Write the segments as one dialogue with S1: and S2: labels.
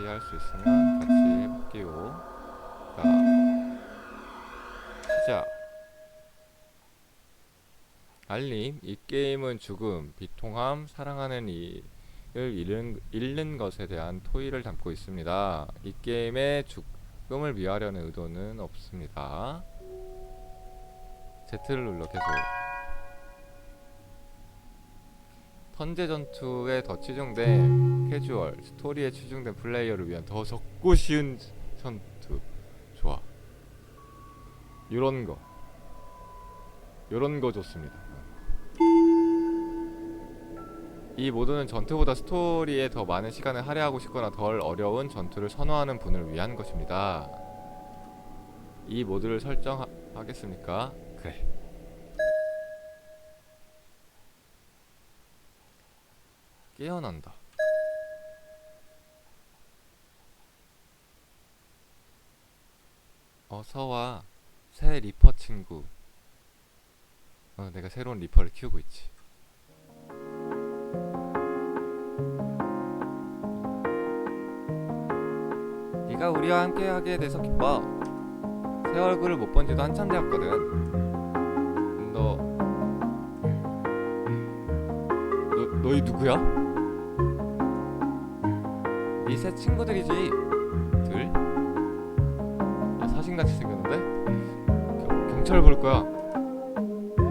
S1: 같이 할 수 있으면 같이 해볼게요. 자, 시작. 알림. 이 게임은 죽음, 비통함, 사랑하는 이를 잃는, 잃는 것에 대한 토의를 담고 있습니다. 이 게임의 죽음을 미하려는 의도는 없습니다. Z를 눌러 계속. 턴제 전투에 더 치중된 캐주얼, 스토리에 치중된 플레이어를 위한 더 적고 쉬운 전투. 좋아. 요런 거. 요런 거 좋습니다. 이 모드는 전투보다 스토리에 더 많은 시간을 할애하고 싶거나 덜 어려운 전투를 선호하는 분을 위한 것입니다. 이 모드를 설정하겠습니까? 그래. 깨어난다. 어서와 새 리퍼 친구. 어, 내가 새로운 리퍼를 키우고 있지. 네가 우리와 함께 하게 돼서 기뻐. 새 얼굴을 못 본 지도 한참 되었거든. 너, 너 너희 누구야? 네새 친구들이지. 둘. 야, 사신같이 생겼는데? 경, 경찰 부를 거야.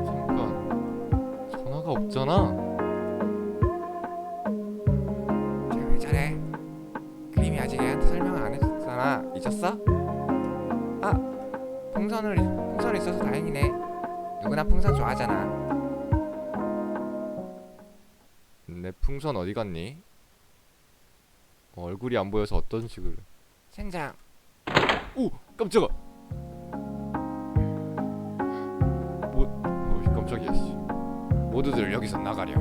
S1: 잠깐. 전화가 없잖아.
S2: 왜 저래? 그림이 아직 애한테 설명을 안 해줬잖아. 잊었어? 아, 풍선을 풍선 있어서 다행이네. 누구나 풍선 좋아하잖아.
S1: 내 풍선 어디 갔니? 어, 얼굴이 안 보여서 어떤 식으로?
S2: 생장.
S1: 오 깜짝아. 뭐? 어이 깜짝이야 씨.
S2: 모두들 여기서 나가렴.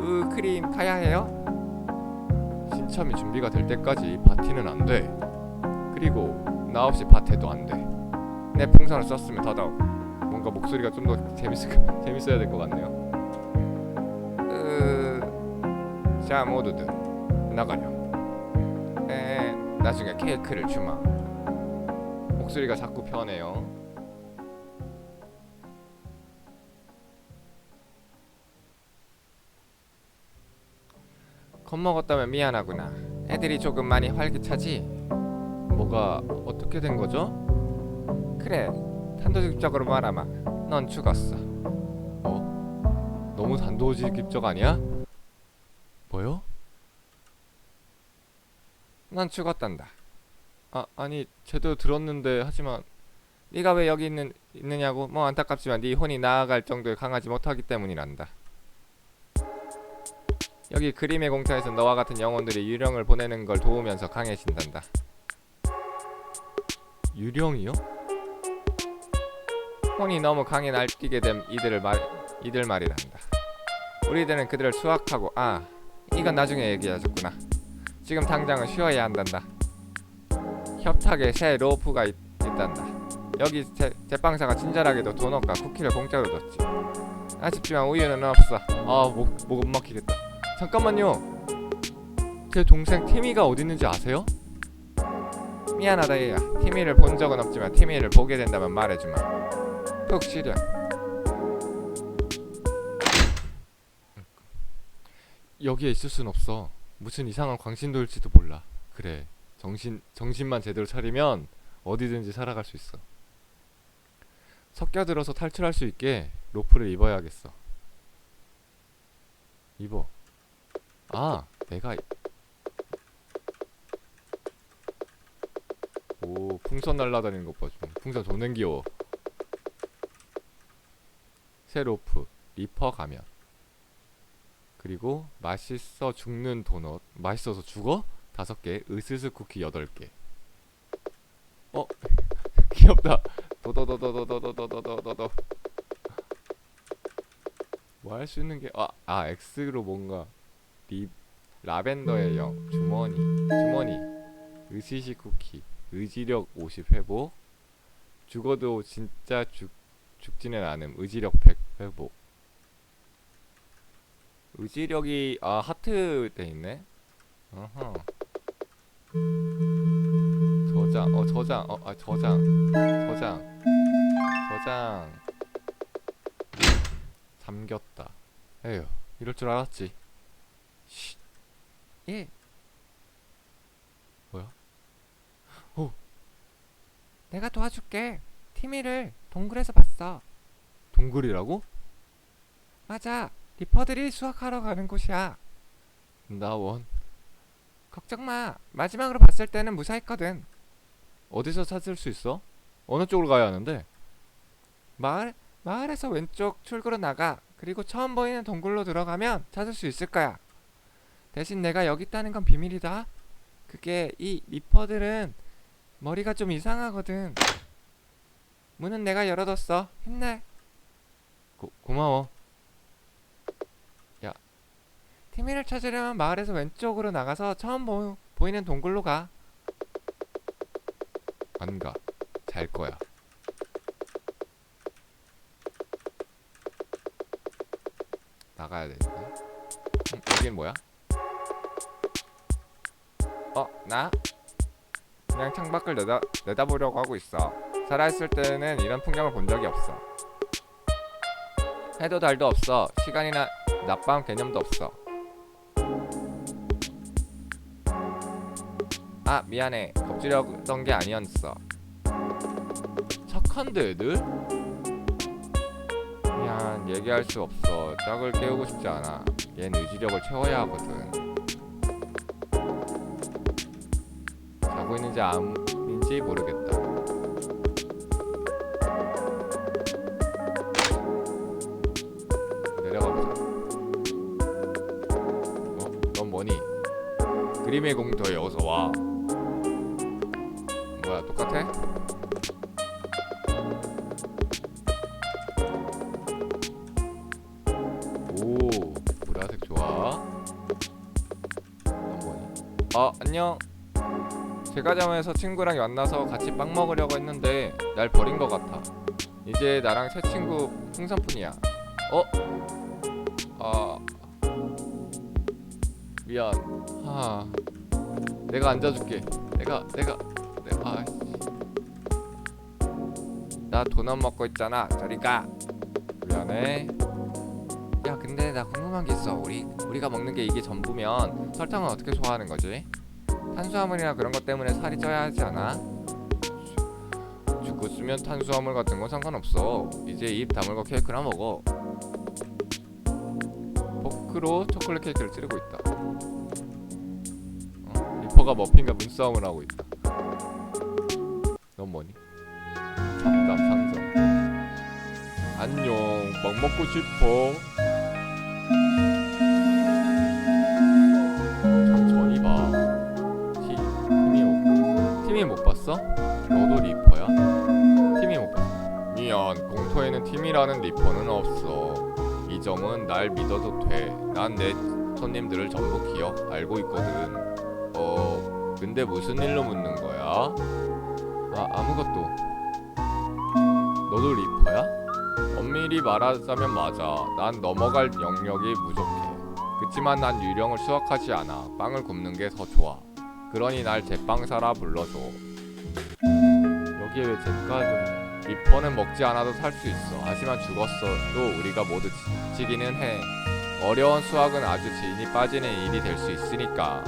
S2: 으, 크림 가야 해요?
S1: 신참이 준비가 될 때까지 파티는 안 돼. 그리고 나 없이 파티도 안 돼.
S2: 내 풍선을 썼으면 더더욱.
S1: 뭔가 목소리가 좀 더 재밌을 재밌어야 될 것 같네요.
S2: 으, 자 모두들 나가렴. 에, 나중에 케이크를 주마.
S1: 목소리가 자꾸 변해요.
S2: 겁먹었다면 미안하구나. 애들이 조금 많이 활기차지?
S1: 뭐가 어떻게 된 거죠?
S2: 그래, 단도직입적으로 말하마. 넌 죽었어.
S1: 어? 너무 단도직입적 아니야? 뭐요?
S2: 넌 죽었단다.
S1: 아 아니 제대로 들었는데 하지만
S2: 네가 왜 여기 있는 있느냐고? 뭐 안타깝지만 네 혼이 나아갈 정도에 강하지 못하기 때문이란다. 여기 그림의 공터에서 너와 같은 영혼들이 유령을 보내는 걸 도우면서 강해진단다.
S1: 유령이요?
S2: 혼이 너무 강해 날뛰게 된 이들을 말 이들 말이란다. 우리들은 그들을 수확하고 아 이건 나중에 얘기하셨구나. 지금 당장은 쉬어야 한단다. 협탁에 새 로프가 있, 있단다. 여기 제, 제빵사가 친절하게도 도넛과 쿠키를 공짜로 줬지. 아쉽지만 우유는 없어.
S1: 아 목목 막히겠다. 잠깐만요. 제 동생 티미가 어디 있는지 아세요?
S2: 미안하다 얘야. 티미를 본 적은 없지만 티미를 보게 된다면 말해주마. 푹 쉬렴.
S1: 여기에 있을 순 없어. 무슨 이상한 광신도일지도 몰라. 그래. 정신 정신만 제대로 차리면 어디든지 살아갈 수 있어. 섞여들어서 탈출할 수 있게 로프를 입어야겠어. 입어. 아, 내가 이- 오 풍선 날라다니는 것 봐. 좀. 풍선 존는 귀여워. 새 로프, 리퍼 가면. 그리고 맛있어 죽는 도넛 맛있어서 죽어? 다섯 개 으스스 쿠키 여덟 개. 어? 귀엽다. 도도도도도도도도도도도 뭐 할 수 있는 게 아, 아 X로 뭔가 리 라벤더의 영 주머니 주머니. 으시시 쿠키 의지력 50 회복. 죽어도 진짜 죽 죽지는 않음 의지력 100 회복 의지력이 아 하트 돼 있네. 어허. 어 저장 어아 저장 저장 저장 잠겼다 에휴 이럴 줄 알았지 쉿.
S2: 예.
S1: 뭐야?
S2: 오. 내가 도와줄게. 티미를 동굴에서 봤어.
S1: 동굴이라고?
S2: 맞아. 리퍼들이 수확하러 가는 곳이야.
S1: 나원
S2: 걱정 마. 마지막으로 봤을 때는 무사했거든.
S1: 어디서 찾을 수 있어? 어느 쪽으로 가야 하는데?
S2: 마을 마을에서 왼쪽 출구로 나가. 그리고 처음 보이는 동굴로 들어가면 찾을 수 있을 거야. 대신 내가 여기 있다는 건 비밀이다. 그게 이 리퍼들은 머리가 좀 이상하거든. 문은 내가 열어뒀어. 힘내.
S1: 고, 고마워
S2: 티미를 찾으려면 마을에서 왼쪽으로 나가서 처음 보, 보이는 동굴로 가.
S1: 안 가. 잘 거야. 나가야 되는데. 음, 여긴 뭐야?
S2: 어, 나? 그냥 창밖을 내다, 내다보려고 하고 있어. 살아있을 때는 이런 풍경을 본 적이 없어. 해도 달도 없어. 시간이나 낮밤 개념도 없어. 아, 미안해. 겁주려던 게 아니었어.
S1: 착한데 애들?
S2: 미안, 얘기할 수 없어. 짝을 깨우고 싶지 않아. 얜 의지력을 채워야 하거든.
S1: 자고 있는지 아닌지 모르겠다. 내려가 보자. 어, 넌 뭐니? 그림의 공터에 어서 와. 똑같아? 오, 보라색 좋아.
S2: 어, 안녕. 제과점에서 친구랑 만나서 같이 빵 먹으려고 했는데 날 버린 것 같아. 이제 나랑 새 친구 풍선뿐이야.
S1: 어? 아 미안. 하. 내가 앉아줄게. 내가 내가 내가 아,
S2: 나 도넛 먹고 있잖아. 저리 가.
S1: 미안해.
S2: 야, 근데 나 궁금한 게 있어. 우리 우리가 먹는 게 이게 전부면 설탕은 어떻게 소화하는 거지? 탄수화물이나 그런 것 때문에 살이 쪄야 하지 않아?
S1: 죽고 쓰면 탄수화물 같은 건 상관없어. 이제 입 다물고 케이크나 먹어. 포크로 초콜릿 케이크를 찌르고 있다. 어? 리퍼가 머핀과 눈싸움을 하고 있다. 넌 뭐니? 안녕. 빵 먹고 싶어. 천천히 봐. 티, 팀이 못, 팀이 못 봤어? 너도 리퍼야? 팀이 못 봤어. 미안, 공터에는 팀이라는 리퍼는 없어. 이 점은 날 믿어도 돼. 난 내 손님들을 전부 기억 알고 있거든. 어, 근데 무슨 일로 묻는 거야? 아, 아무것도. 너도 리퍼야? 엄밀히 말하자면 맞아. 난 넘어갈 영역이 부족해. 그치만 난 유령을 수확하지 않아. 빵을 굽는 게 더 좋아. 그러니 날 제빵사라 불러줘. 여기에 왜 제까지 리퍼는 먹지 않아도 살 수 있어. 하지만 죽었어도 우리가 모두 지치기는 해. 어려운 수학은 아주 진이 빠지는 일이 될 수 있으니까.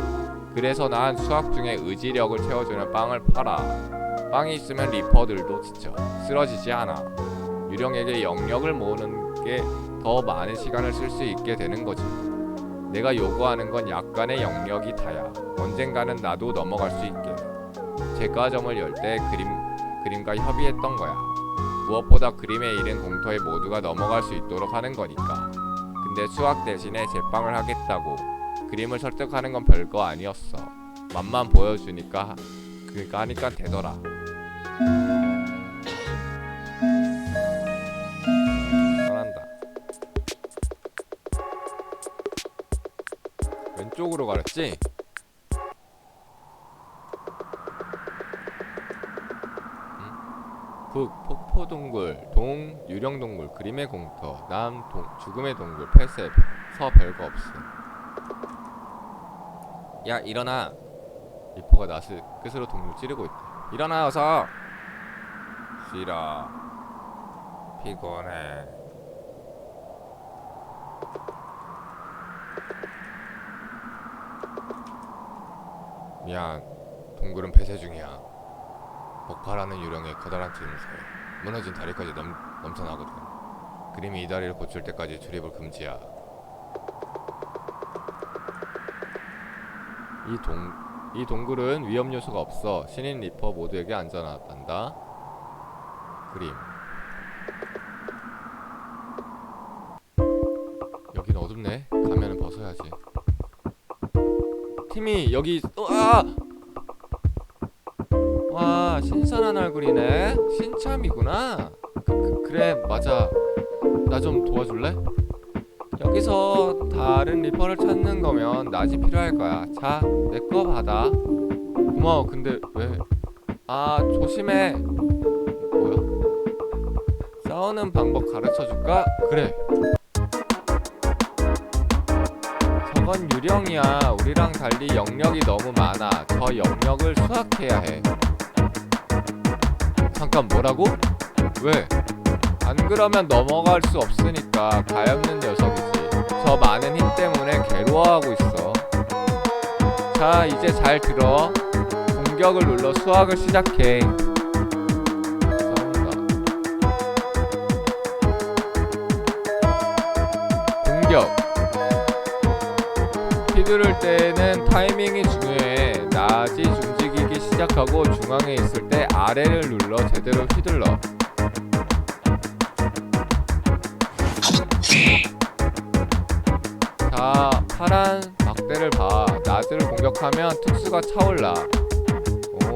S1: 그래서 난 수학 중에 의지력을 채워주는 빵을 팔아. 빵이 있으면 리퍼들도 지쳐 쓰러지지 않아. 유령에게 영역을 모으는 게 더 많은 시간을 쓸 수 있게 되는 거지. 내가 요구하는 건 약간의 영역이 다야. 언젠가는 나도 넘어갈 수 있게. 제과점을 열 때 그림 그림과 협의했던 거야. 무엇보다 그림에 이른 공터에 모두가 넘어갈 수 있도록 하는 거니까. 근데 수학 대신에 제빵을 하겠다고 그림을 설득하는 건 별거 아니었어. 맛만 보여주니까 그니까 하니까 되더라. 가랬지? 북 폭포동굴 동 유령동굴 그림의 공터 남 동, 죽음의 동굴 폐쇄 서 별거 없음
S2: 야, 일어나.
S1: 리퍼가 낫을 끝으로 동굴 찌르고 있다.
S2: 일어나 어서. 쉬라 피곤해 미안 동굴은 폐쇄 중이야. 폭발하는 유령의 커다란 틈새 무너진 다리까지 넘, 넘쳐나거든. 그림이 이 다리를 고칠 때까지 출입을 금지야. 이 동, 이 동굴은 위험 요소가 없어. 신인 리퍼 모두에게 안전하단다. 그림 팀이 여기 또 아! 와 신선한 얼굴이네. 신참이구나. 그, 그, 그 래 맞아. 나 좀 도와줄래? 여기서 다른 리퍼를 찾는 거면 낮이 필요할 거야. 자 내 거 받아. 고마워. 근데 왜? 아 조심해. 뭐야? 싸우는 방법 가르쳐 줄까? 그래 저건 유령이야 우리랑 달리 영역이 너무 많아 저 영역을 수확해야 해 잠깐 뭐라고? 왜? 안 그러면 넘어갈 수 없으니까 가엾는 녀석이지. 저 많은 힘 때문에 괴로워하고 있어. 자, 이제 잘 들어. 공격을 눌러 수학을 시작해. 타이밍이 중요해. 낮이 움직이기 시작하고 중앙에 있을 때 아래를 눌러 제대로 휘둘러. 자, 파란 막대를 봐. 낮을 공격하면 특수가 차올라.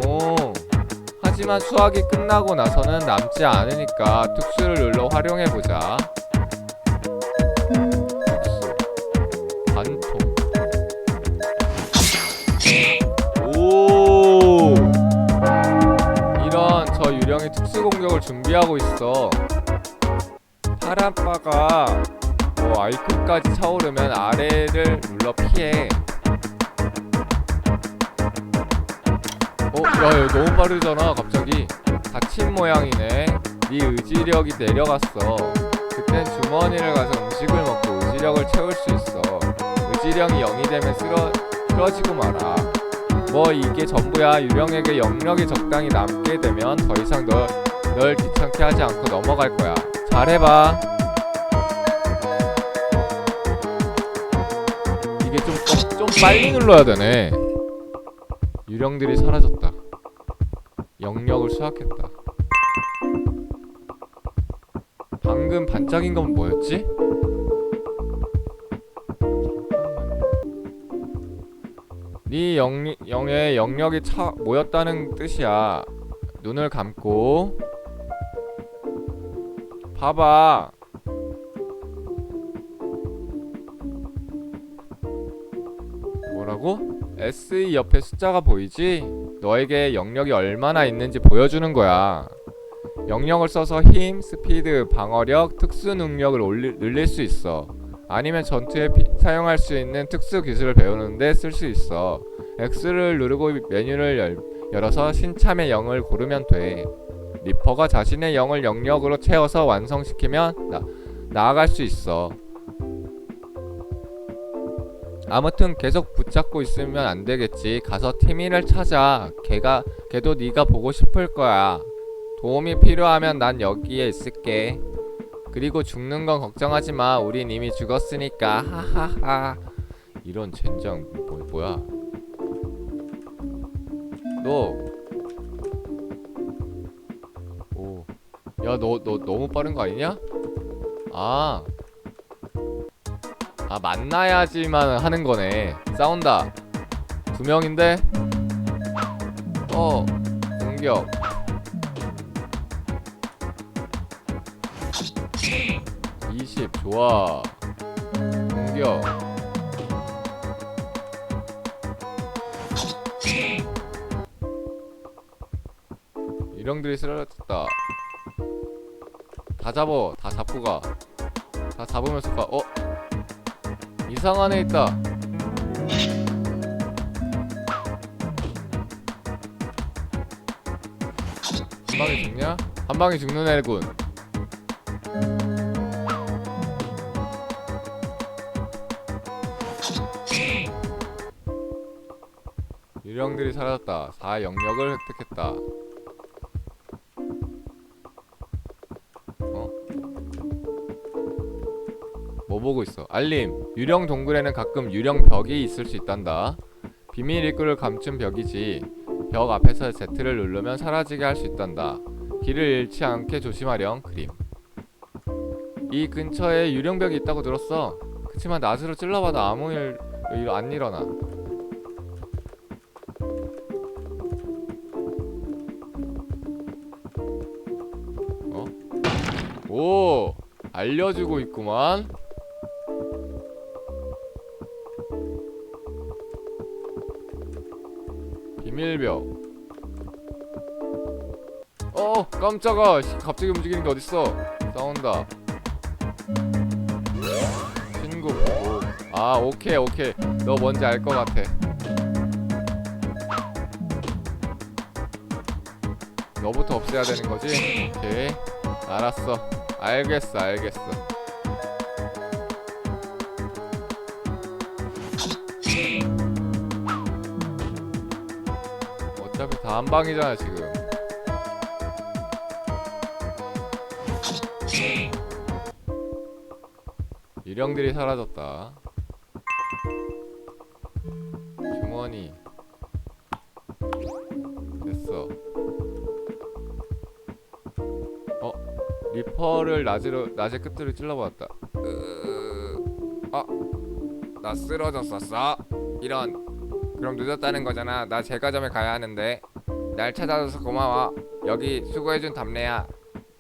S2: 오. 하지만 수학이 끝나고 나서는 남지 않으니까 특수를 눌러 활용해 보자. 공격을 준비하고 있어. 파란 바가 뭐 아이콘까지 차오르면 아래를 눌러 피해. 어, 야, 이거 너무 빠르잖아, 갑자기. 닫힌 모양이네. 네 의지력이 내려갔어. 그땐 주머니를 가서 음식을 먹고 의지력을 채울 수 있어. 의지력이 0이 되면 쓰러, 쓰러지고 말아. 뭐 이게 전부야. 유령에게 영력이 적당히 남게 되면 더 이상 널, 널 귀찮게 하지 않고 넘어갈 거야. 잘해봐. 이게 좀, 좀, 좀 빨리 눌러야 되네. 유령들이 사라졌다. 영역을 수확했다. 방금 반짝인 건 뭐였지? 네 영, 영의 영역이 차, 모였다는 뜻이야. 눈을 감고 봐봐. 뭐라고? SE 옆에 숫자가 보이지? 너에게 영역이 얼마나 있는지 보여주는 거야. 영역을 써서 힘, 스피드, 방어력, 특수 능력을 올리, 늘릴 수 있어. 아니면 전투에 피- 사용할 수 있는 특수 기술을 배우는데 쓸 수 있어. X를 누르고 메뉴를 열, 열어서 신참의 영을 고르면 돼. 리퍼가 자신의 영을 영역으로 채워서 완성시키면 나, 나아갈 수 있어. 아무튼 계속 붙잡고 있으면 안 되겠지. 가서 티미를 찾아. 걔가 걔도 네가 보고 싶을 거야. 도움이 필요하면 난 여기에 있을게. 그리고 죽는 건 걱정하지 마. 우린 이미 죽었으니까. 하하하. 이런 젠장 뭐, 뭐야? 너. 야, 너 너 너무 빠른 거 아니냐? 아. 아 만나야지만 하는 거네. 싸운다. 두 명인데? 어 공격. 이십 좋아. 공격. 유령들이 쓰러졌다 다 잡어 다 잡고 가다 잡으면서 가 어? 이상한 애 있다.
S1: 한 방에 죽냐? 한 방에 죽는 애군. 유령들이 사라졌다. 4 영역을 획득했다. 있어? 알림. 유령 동굴에는 가끔 유령 벽이 있을 수 있단다. 비밀 입구를 감춘 벽이지. 벽 앞에서 Z를 누르면 사라지게 할 수 있단다. 길을 잃지 않게 조심하렴. 그림. 이 근처에 유령벽이 있다고 들었어. 그치만 낫으로 찔러봐도 아무 일, 일안 일어나. 어? 오! 알려주고 있구만. 비밀벽. 어, 깜짝아. 씨, 갑자기 움직이는 게 어딨어? 싸운다. 친구. 오. 아, 오케이, 오케이. 너 뭔지 알 것 같아. 너부터 없애야 되는 거지? 오케이. 알았어. 알겠어, 알겠어. 어차피 다한 방이잖아, 지금. 유령들이 사라졌다. 주머니. 됐어. 어? 리퍼를 낮으로 낮의 끝으로 찔러봤다.
S2: 어? 나 쓰러졌었어? 이런 그럼 늦었다는 거잖아 나 제과점에 가야 하는데 날 찾아줘서 고마워 여기 수고해준 답례야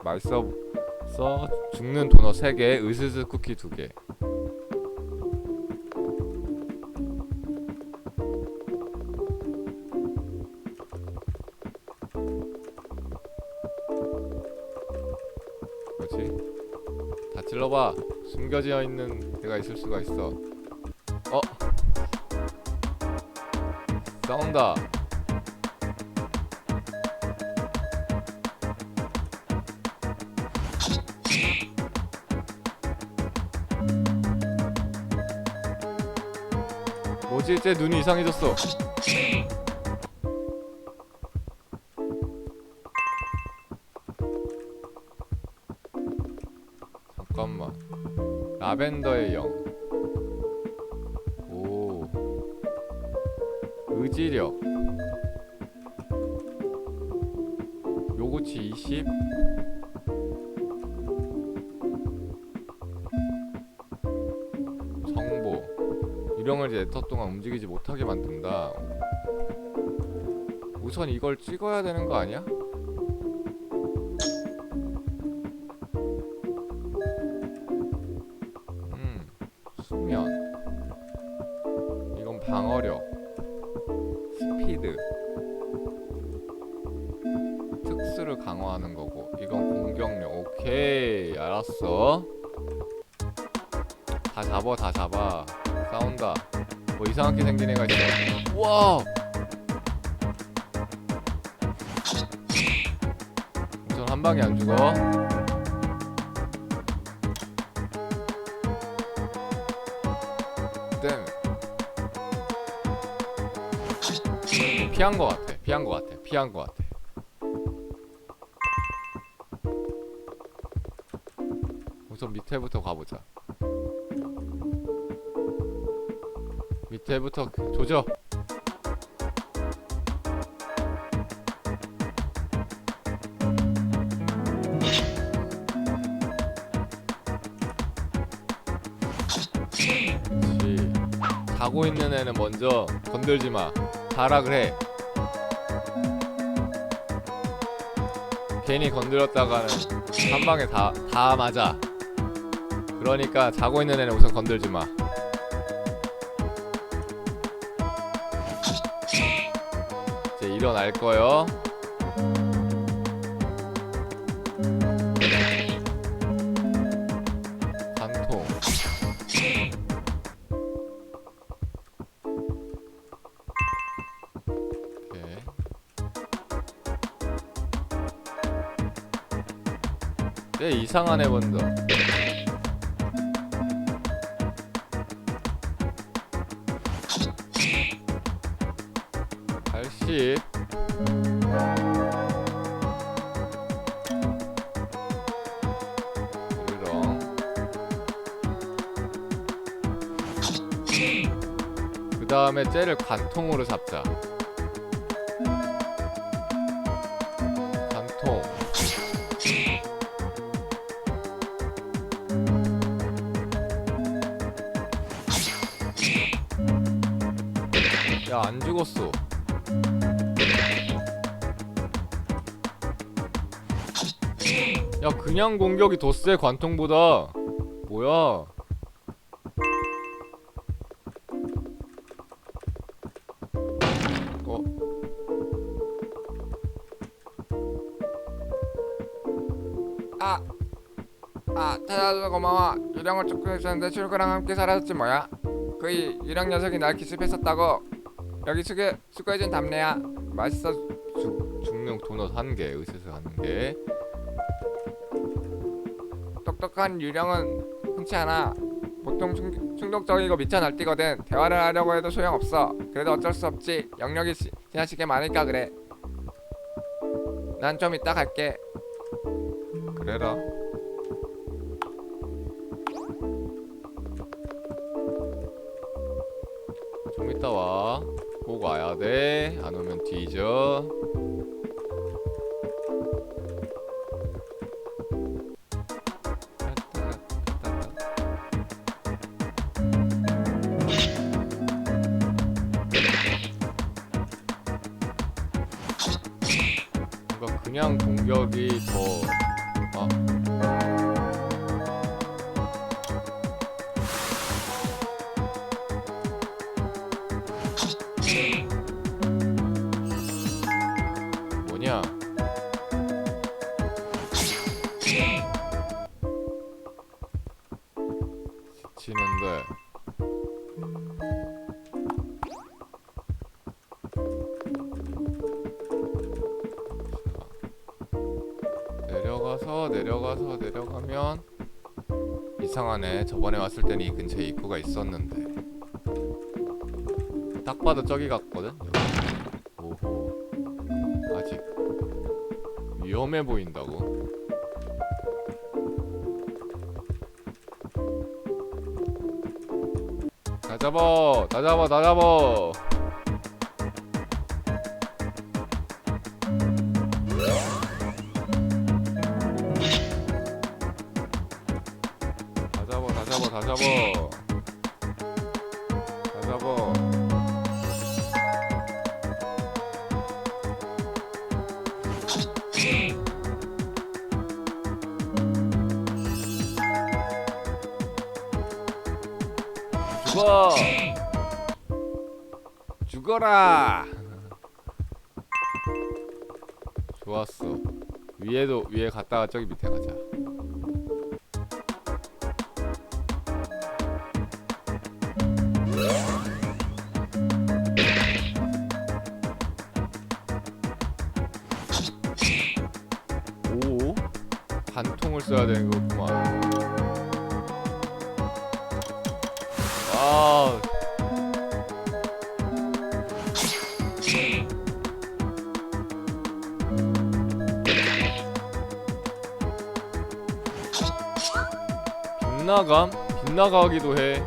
S1: 맛있어. 써 죽는 도넛 3개, 으스스 쿠키 2개. 뭐지? 다 찔러봐. 숨겨져 있는 데가 있을 수가 있어. 어? 싸운다. 쟤 눈이 이상해졌어. 잠깐만. 라벤더의 영. 네터 동안 움직이지 못하게 만든다. 우선 이걸 찍어야 되는 거 아니야? 음, 수면. 이건 방어력. 스피드. 특수를 강화하는 거고, 이건 공격력. 오케이, 알았어. 다 잡아, 다 잡아. 싸운다. 뭐 이상하게 생긴 애가 있어. 와! 우선 한 방에 안 죽어. 땜. 피한 거 같아. 피한 거 같아. 피한 거 같아. 우선 밑에부터 가보자. 밑에부터 조져. 자고 있는 애는 먼저 건들지 마. 자라 그래. 괜히 건드렸다가는 한 방에 다 다 맞아. 그러니까 자고 있는 애는 우선 건들지 마. 일어날 거요. 관통. 오케이. 쟤 이상한 애 먼저 관통으로 잡자. 관통. 야 안 죽었어. 야 그냥 공격이 더 세 관통보다. 뭐야
S2: 찾아줘서 고마워. 유령을 쫓고 있었는데 출구랑 함께 사라졌지 뭐야? 그 이- 유령 녀석이 날 기습했었다고. 여기 수고 수고해준 답례야. 맛있어.
S1: 죽, 죽는 도넛 한 개 으스스 한 개
S2: 똑똑한 유령은 흔치 않아. 보통 충, 충동적이고 미쳐 날뛰거든. 대화를 하려고 해도 소용없어. 그래도 어쩔 수 없지. 영역이 지- 지나치게 많으니까 그래. 난 좀 이따 갈게.
S1: 그래라 좀 이따 와꼭 와야 돼 안 오면 뒤져. 뭔가 그냥 공격이 더 지치는데 자, 내려가서 내려가서 내려가면 이상하네. 저번에 왔을 때는 이 근처에 입구가 있었는데 딱 봐도 저기 같거든. 오호. 아직 위험해 보인다고. 잡아, 다 잡아, 다 잡아. 죽어! 죽어라! 좋았어. 위에도 위에 갔다가 저기 밑에 가자. 빗나가기도 해.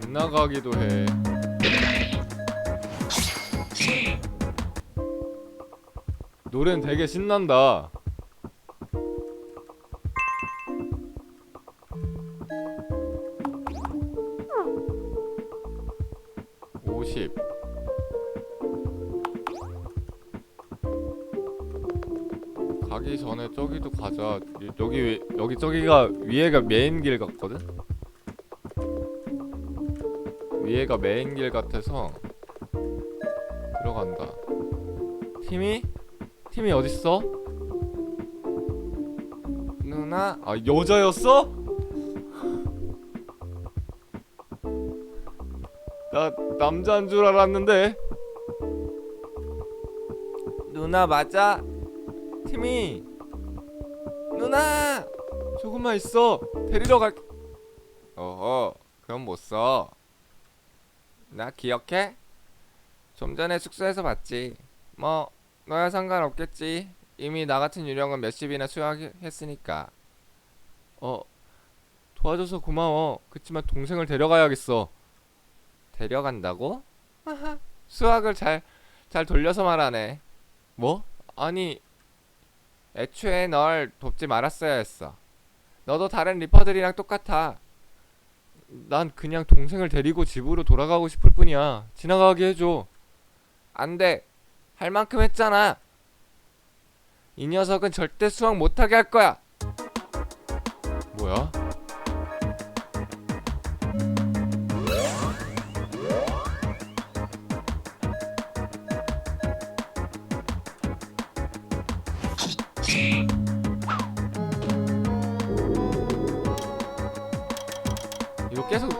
S1: 빗나가기도 해. 노래는 되게 신난다. 여기 위- 여기 저기가 위에가 메인 길 같거든. 위에가 메인 길 같아서 들어간다. 팀이? 팀이 어딨어?
S2: 누나,
S1: 아 여자였어? 나 남자인 줄 알았는데. 누나 맞아? 팀이 누나 조금만 있어 데리러 갈. 어허 그럼 못 써. 나 기억해? 좀 전에 숙소에서 봤지. 뭐 너야 상관없겠지. 이미 나 같은 유령은 몇십이나 수확했으니까. 어 도와줘서 고마워. 그치만 동생을 데려가야겠어. 데려간다고? 하하 수학을 잘 잘 돌려서 말하네. 뭐? 아니 애초에 널 돕지 말았어야 했어. 너도 다른 리퍼들이랑 똑같아. 난 그냥 동생을 데리고 집으로 돌아가고 싶을 뿐이야. 지나가게 해줘. 안 돼. 할 만큼 했잖아. 이 녀석은 절대 수학 못하게 할 거야. 뭐야?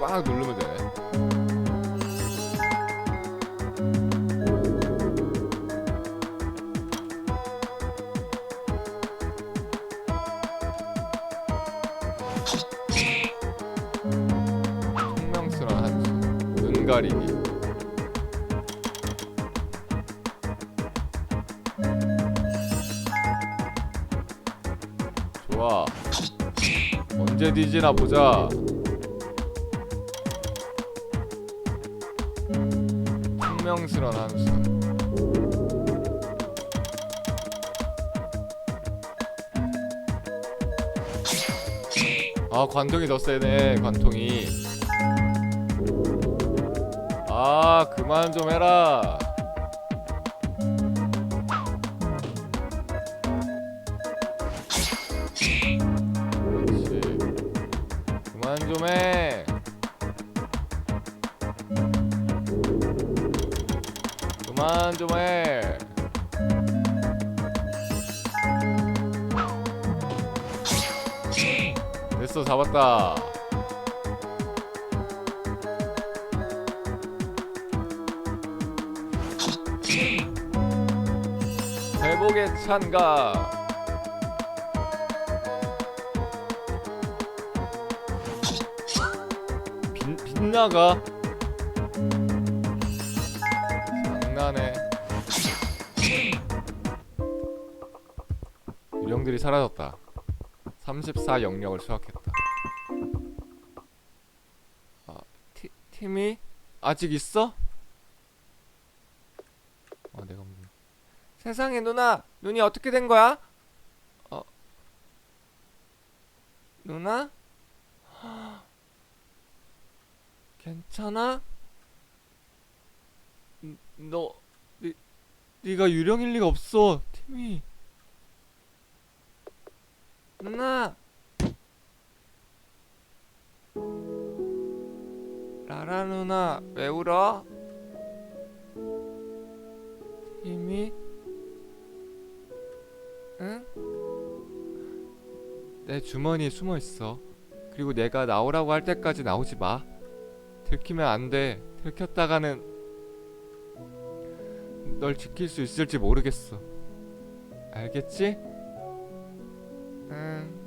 S1: 막 누르면 되네. 총명스러운 한수 눈 가리기 좋아. 언제 뒤지나 보자 관통이 더 세네 관통이. 아 그만 좀 해라. 그렇지. 그만 좀해. 그만 좀해 됐어 잡았다. 회복의 찬가. 빛, 빛나가? 장난해. 유령들이 사라졌다. 34 영역을 수확했다 티, 팀이 아직 있어? 아 내가 뭐 세상에 누나 눈이 어떻게 된 거야? 어 누나? 괜찮아? 음, 너 니, 네가 유령일 리가 없어 팀이 누나 라라 누나 왜 울어? 팀이 응? 내 주머니에 숨어 있어. 그리고 내가 나오라고 할 때까지 나오지 마. 들키면 안 돼. 들켰다가는 널 지킬 수 있을지 모르겠어. 알겠지? 응.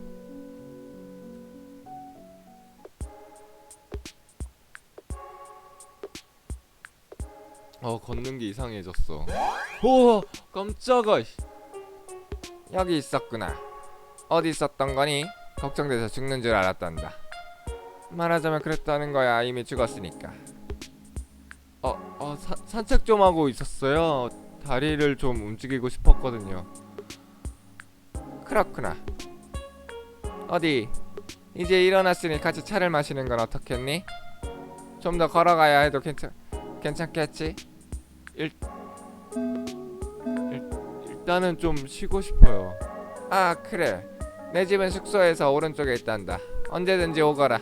S1: 어 걷는 게 이상해졌어. 오 깜짝아. 씨.
S2: 여기 있었구나. 어디 있었던 거니? 걱정돼서 죽는 줄 알았단다. 말하자면 그랬다는 거야. 이미 죽었으니까.
S1: 어, 어 사, 산책 좀 하고 있었어요. 다리를 좀 움직이고 싶었거든요.
S2: 그렇구나. 어디? 이제 일어났으니 같이 차를 마시는 건 어떻겠니? 좀 더 걸어가야 해도 괜찮 괜찮겠지?
S1: 일단은 좀 쉬고 싶어요.
S2: 아 그래. 내 집은 숙소에서 오른쪽에 있단다. 언제든지 오거라.